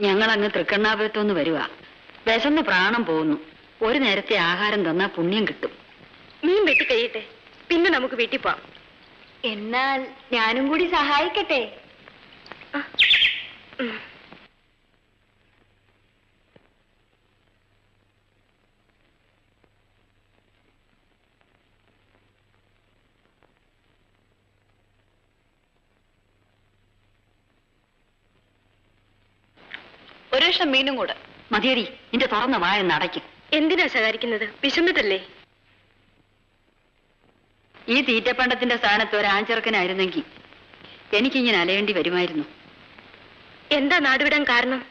ഞങ്ങൾ അങ്ങ് തൃക്കണ്ണാപുരത്തുനിന്ന് വരുക വിശന്ന് പ്രാണം പോകുന്നു ഒരു നേരത്തെ ആഹാരം തന്നാ പുണ്യം കിട്ടും. മീൻ വെട്ടി കഴിയട്ടെ. പിന്നെ നമുക്ക് വീട്ടിൽ പോവാം. എന്നാൽ ഞാനും കൂടി സഹായിക്കട്ടെ. വർഷം മീനും കൂടെ. മതിയടി നിന്റെ തുറന്ന വായ നടയ്ക്കും. എന്തിനാ ശകാരിക്കുന്നത്? വിശന്നിട്ടല്ലേ? ഈ തീറ്റപ്പണ്ടത്തിന്റെ സ്ഥാനത്ത് ഒരു ആഞ്ചെറുക്കനായിരുന്നെങ്കിൽ എനിക്കിങ്ങനെ അലയേണ്ടി വരുമായിരുന്നു. എന്താ നാടുവിടാൻ കാരണം?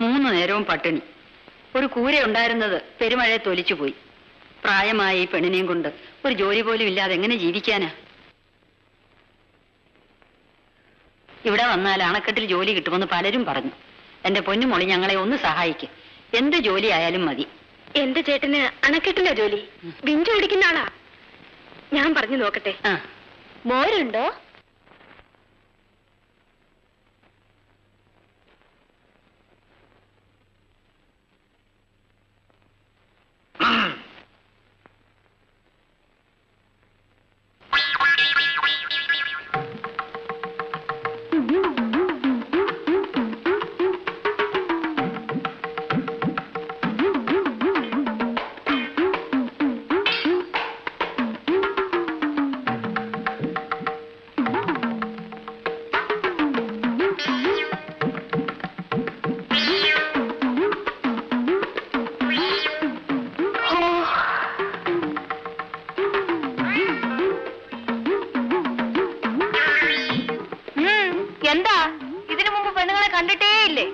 മൂന്ന് നേരവും പട്ടിണി. ഒരു കൂര ഉണ്ടായിരുന്നത് പെരുമഴയെ തൊലിച്ചുപോയി പ്രായമായ ഈ പെണ്ണിനെയും കൊണ്ട് ഒരു ജോലി പോലും ഇല്ലാതെ എങ്ങനെ ജീവിക്കാനാ? ഇവിടെ വന്നാൽ അണക്കെട്ടിൽ ജോലി കിട്ടുമെന്ന് പലരും പറഞ്ഞു. എന്റെ പൊന്നുമോളി ഞങ്ങളെ ഒന്ന് സഹായിക്കും. എന്ത് ജോലി ആയാലും മതി. എന്റെ ചേട്ടന് അണക്കെട്ടില്ല ജോലി. ബിഞ്ചു ഓടിക്കുന്ന ആളാ. ഞാൻ പറഞ്ഞു നോക്കട്ടെ. ആ. മോരുണ്ടോ? എന്താ? ഇതിനു മുമ്പ് പെണ്ണുങ്ങളെ കണ്ടിട്ടേ ഇല്ലേ?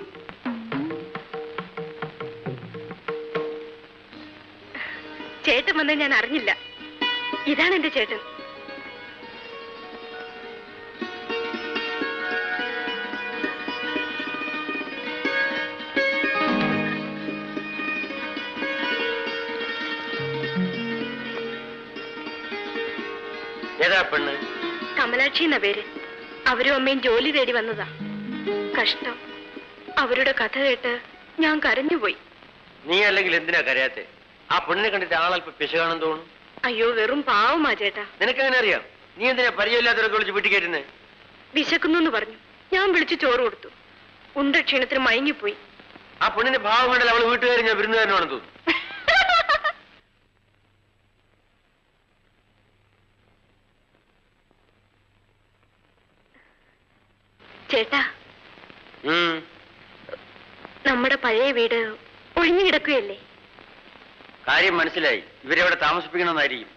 ചേട്ടൻ വന്ന് ഞാൻ അറിഞ്ഞില്ല. ഇതാണ് എന്റെ ചേട്ടൻ. ഏതാ പെണ്ണ്? കമലാക്ഷി എന്ന പേര്. അവരും അമ്മയും ജോലി തേടി വന്നതാ. കഷ്ടം. അവരുടെ കഥ കേട്ട് ഞാൻ കരഞ്ഞുപോയി. നീ അല്ലെങ്കിൽ എന്തിനാ കരയാത്തെ? ആ പെണ്ണിനെ കണ്ടിട്ട് ആളല്പ പിശകാണെന്ന് തോന്നുന്നു. അയ്യോ വെറും പാവമാ ചേട്ടാ. നിനക്കെങ്ങനെ അറിയാം? നീ എന്തിനാ പരിചയമില്ലാത്തവരൊക്കെ വിളിച്ച് വീട്ടിൽ കയറ്റുന്നേ വിശക്കുന്നു എന്ന് പറഞ്ഞു. ഞാൻ വിളിച്ചു ചോറ് കൊടുത്തു. ഉണ്ട ക്ഷീണത്തിന് മയങ്ങിപ്പോയി. ആ പെണ്ണിന്റെ ഭാവം കണ്ടാൽ അവൾ വീട്ടുകാരി ഞാൻ വിരുന്നുകാരനാണെന്ന് തോന്നുന്നു. ചേട്ടാ. നമ്മുടെ പഴയ വീട് ഒഴിഞ്ഞു കിടക്കുകയല്ലേ? കാര്യം മനസ്സിലായി. ഇവരെവിടെ താമസിപ്പിക്കണമെന്നായിരിക്കും.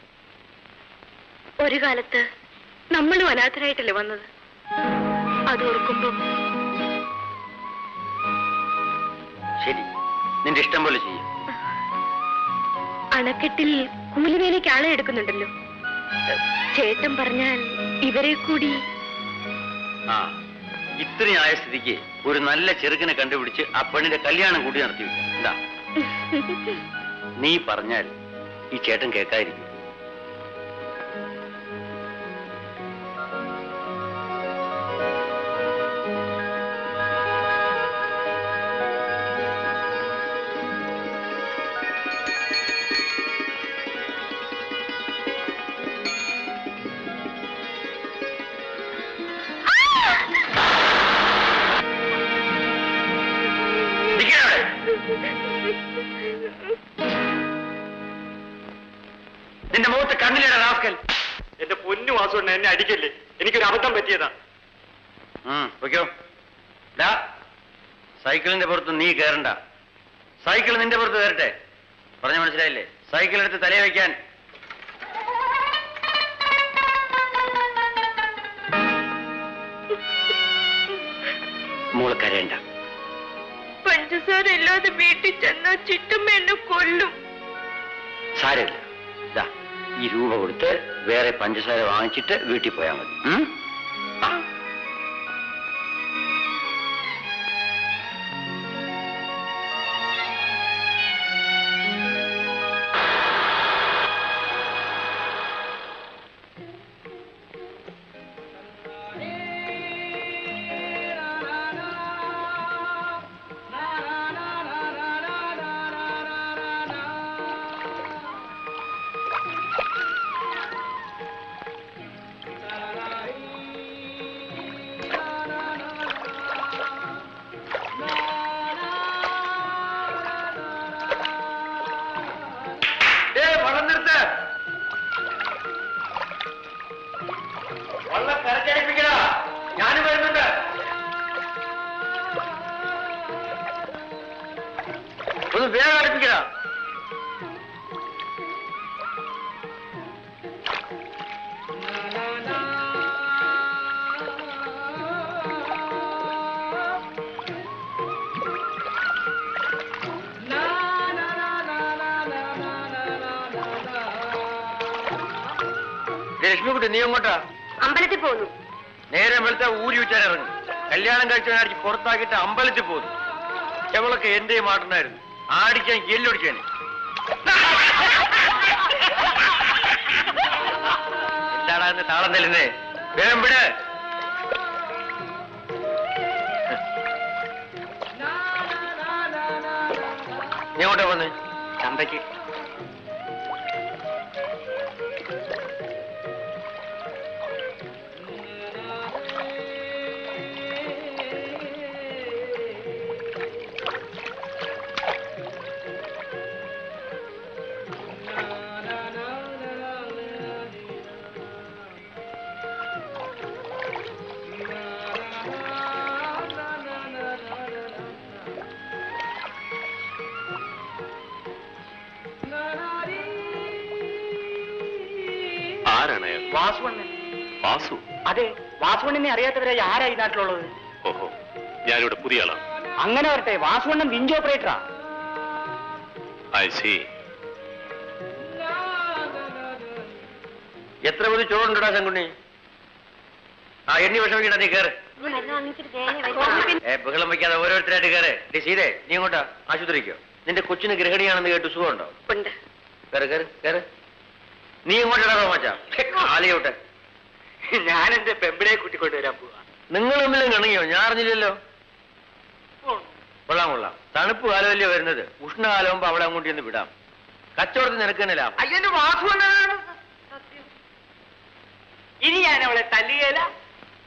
ഒരു കാലത്ത് നമ്മളും അനാഥരായിട്ടല്ലേ വന്നത്? അത് ഓർക്കുമ്പോ ശരി. നിന്റെ ഇഷ്ടം പോലെ ചെയ്യും. അണക്കെട്ടിൽ കൂലിവേലയ്ക്ക് ആളെ എടുക്കുന്നുണ്ടല്ലോ. ചേട്ടൻ പറഞ്ഞാൽ ഇവരെ കൂടി ആ. ഇത്രയും ആയ സ്ഥിതിക്ക് ഒരു നല്ല ചെറുക്കനെ കണ്ടുപിടിച്ച് ആ പെണ്ണിന്റെ കല്യാണം കൂടി നടത്തി വെക്കാം നീ പറഞ്ഞാൽ ഈ ചേട്ടൻ കേൾക്കാതിരിക്കും. കണ്ണിലേടാ റാസ്കൽ എന്റെ പൊന്നു വാസുണ്ണ എന്നെ അടിക്കല്ലേ? എനിക്കൊരു അബദ്ധം പറ്റിയതാ. ഡാ സൈക്കിളിന്റെ പുറത്ത് നീ കയറണ്ട സൈക്കിൾ നിന്റെ പുറത്ത് കയറട്ടെ പറഞ്ഞ മനസ്സിലായില്ലേ? സൈക്കിൾ എടുത്ത് തലയെ വയ്ക്കാൻ മോൾ കരയണ്ട. പഞ്ചസാര ഇല്ലാതെ വീട്ടിൽ ചെന്നാ ചുറ്റും എന്നെ കൊല്ലും. സാരമില്ല. ഈ രൂപ കൊടുത്ത് വേറെ പഞ്ചസാര വാങ്ങിച്ചിട്ട് വീട്ടിൽ പോയാൽ മതി. நிறுத்த ലക്ഷ്മിക്കുട്ടി നീ എങ്ങോട്ടാ? അമ്പലത്തിൽ പോന്നു നേരെ വെളുത്ത ഊരി വെച്ചാൽ ഇറങ്ങും. കല്യാണം കഴിച്ചവനാടിച്ച് പുറത്താക്കിയിട്ട് അമ്പലത്തിൽ പോകുന്നു. ചെവളൊക്കെ എന്റെ മാട്ടനായിരുന്നു ആടിക്കാൻ എല്ലൊടിക്കാൻ എന്താടാ എന്ന് താളം തല്ലുന്നേ വേഗം വിട്. നീ എങ്ങോട്ടാ വന്നേ? ചന്തയ്ക്ക്. ആരാണ് അയാൾ? വാസുവണ്ണൻ. വാസു? അതെ വാസുവണ്ണനെ അറിയാത്തവരായി ആരാ ഈ നാട്ടിലുള്ളത്? ഓഹോ ഞാനിവിടെ പുതിയ ആളാണ് അങ്ങനെ വരട്ടെ വാസുവണ്ണൻ വിഞ്ച് ഓപ്പറേറ്ററാ. ഐ സി എത്ര മതി ചോറുണ്ടടാ ശങ്കുണ്ണി? ആ എണ്ണി വിഷമിക്കണ്ട നീ കയറ് ഏ ബഹളം വയ്ക്കാതെ ഓരോരുത്തരായിട്ട് കയറ് ഡി സീതേ നീ ഇങ്ങോട്ടാ ആശുപത്രിക്കോ? നിന്റെ കൊച്ചിന് ഗൃഹിണിയാണെന്ന് കേട്ട് സുഖമുണ്ടോ? ഉണ്ട്. കയറ് കയറ് കയറ് നീ ഇങ്ങോട്ടാ മച്ചാ? കാലിയോട്ടെ ഞാൻ എന്റെ പെമ്പിളെ കൂട്ടിക്കൊണ്ട് വരാൻ പോവാ. നിങ്ങൾ തമ്മിലും കണങ്ങിയോ ഞാൻ അറിഞ്ഞില്ലല്ലോ. കൊള്ളാം കൊള്ളാം. തണുപ്പ് കാലമല്ലേ വരുന്നത്. ഉഷ്ണകാലമാകുമ്പോ അവിടെ അങ്ങോട്ട് ഒന്ന് വിടാം. കച്ചവടത്തിന് നിനക്ക് തന്നെ ലാഭം. അയ്യോ ഇനി ഞാൻ അവളെ തല്ലുകയില്ല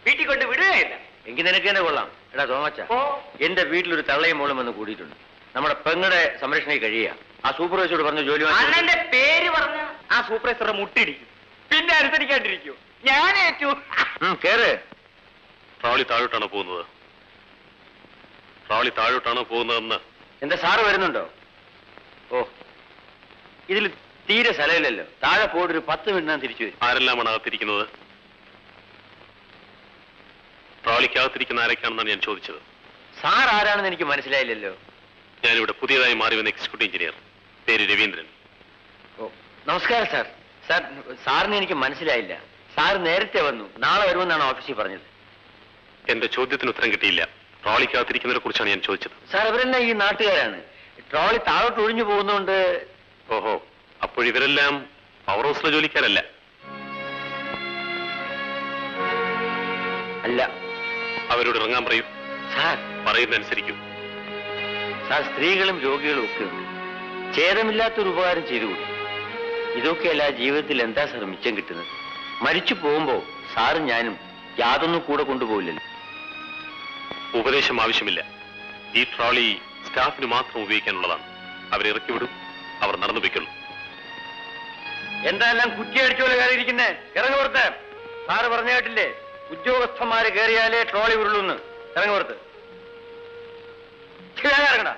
വീട്ടിൽ കൊണ്ട് വിടുകയില്ല എങ്കിൽ നിനക്ക് തന്നെ കൊള്ളാം. എടാ തോമച്ച എന്റെ വീട്ടിലൊരു തള്ളയും മോളും വന്ന് കൂടിയിട്ടുണ്ട്. നമ്മുടെ പെങ്ങളുടെ സംരക്ഷണയിൽ കഴിയുക. ആ സൂപ്പർവൈസറോട് പറഞ്ഞ ജോലി അണ്ണന്റെ പേര് പറഞ്ഞ ആ സൂപ്പർവൈസറെ മുട്ടിടിക്കും. പിന്നെ അനുസരിക്കാണ്ടിരിക്കൂ. ഞാൻ ഏറ്റു. കേറ്. ട്രോളി താഴോട്ടാണ് പോകുന്നത്? പ്രാളി താഴോട്ടാണ് പോകുന്നതെന്ന്. എന്താ സാറ് വരുന്നുണ്ടോ? ഓ ഇതിൽ തീരെ സ്ഥലമില്ലല്ലോ. താഴെ പോയിട്ട് ഒരു പത്ത് മിനിറ്റ് തിരിച്ചു വരും. ആരെല്ലാമാണ് അകത്തിരിക്കുന്നത്? ട്രോളിക്കകത്തിരിക്കുന്ന ആരൊക്കെയാണെന്നാണ് ഞാൻ ചോദിച്ചത്. സാർ ആരാണെന്ന് എനിക്ക് മനസ്സിലായില്ലല്ലോ. ഞാനിവിടെ പുതിയതായി മാറി വന്ന എക്സിക്യൂട്ടീവ് എഞ്ചിനീയർ. പേര് രവീന്ദ്രൻ. ഓ നമസ്കാരം സാർ. സാർ സാറിന് എനിക്ക് മനസ്സിലായില്ല. സാർ നേരത്തെ വന്നു. നാളെ വരുമെന്നാണ് ഓഫീസിൽ പറഞ്ഞത്. എന്റെ ചോദ്യത്തിന് ഉത്തരം കിട്ടിയില്ല. ട്രോളിക്കകത്തിരിക്കുന്നതിനെ കുറിച്ചാണ് ഞാൻ ചോദിച്ചത്. സാർ അവരെല്ലാം ഈ നാട്ടുകാരാണ്. ട്രോളി താഴോട്ട് ഒഴിഞ്ഞു പോകുന്നതുകൊണ്ട് ഓഹോ അപ്പോഴിവരെല്ലാം പവർ ഹൗസിലെ ജോലിക്കാരല്ല. അല്ല. അവരോട് ഇറങ്ങാൻ പറയൂ. സാർ. പറയുന്നതനുസരിക്കും. സാർ സ്ത്രീകളും രോഗികളും ഒക്കെ ഉണ്ട്. ഛേദമില്ലാത്തൊരു ഉപകാരം ചെയ്തുകൂടി ഇതൊക്കെയല്ല ജീവിതത്തിൽ എന്താ സാർ മിച്ചം കിട്ടുന്നത്? മരിച്ചു പോകുമ്പോ സാറും ഞാനും യാതൊന്നും കൂടെ കൊണ്ടുപോകില്ലല്ലോ ഉപദേശം ആവശ്യമില്ല. ഈ ട്രോളി സ്റ്റാഫിന് മാത്രം ഉപയോഗിക്കാനുള്ളതാണ്. അവരെ ഇറക്കി വിടും. അവർ നടന്നു പോയിക്കൊള്ളു. എന്തായാലും കുറ്റി അടിച്ചോളെ കയറിയിരിക്കുന്നേ? ഇറങ്ങി പുറത്ത്. സാറ് പറഞ്ഞു കേട്ടില്ലേ? ഉദ്യോഗസ്ഥന്മാര് കയറിയാലേ ട്രോളി ഉരുളൂന്ന്. ഇറങ്ങി പുറത്ത്. ഇറങ്ങടാ.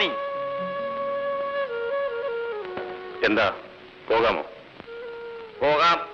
പന്നി എന്താ? പോകാമോ? പോകാം.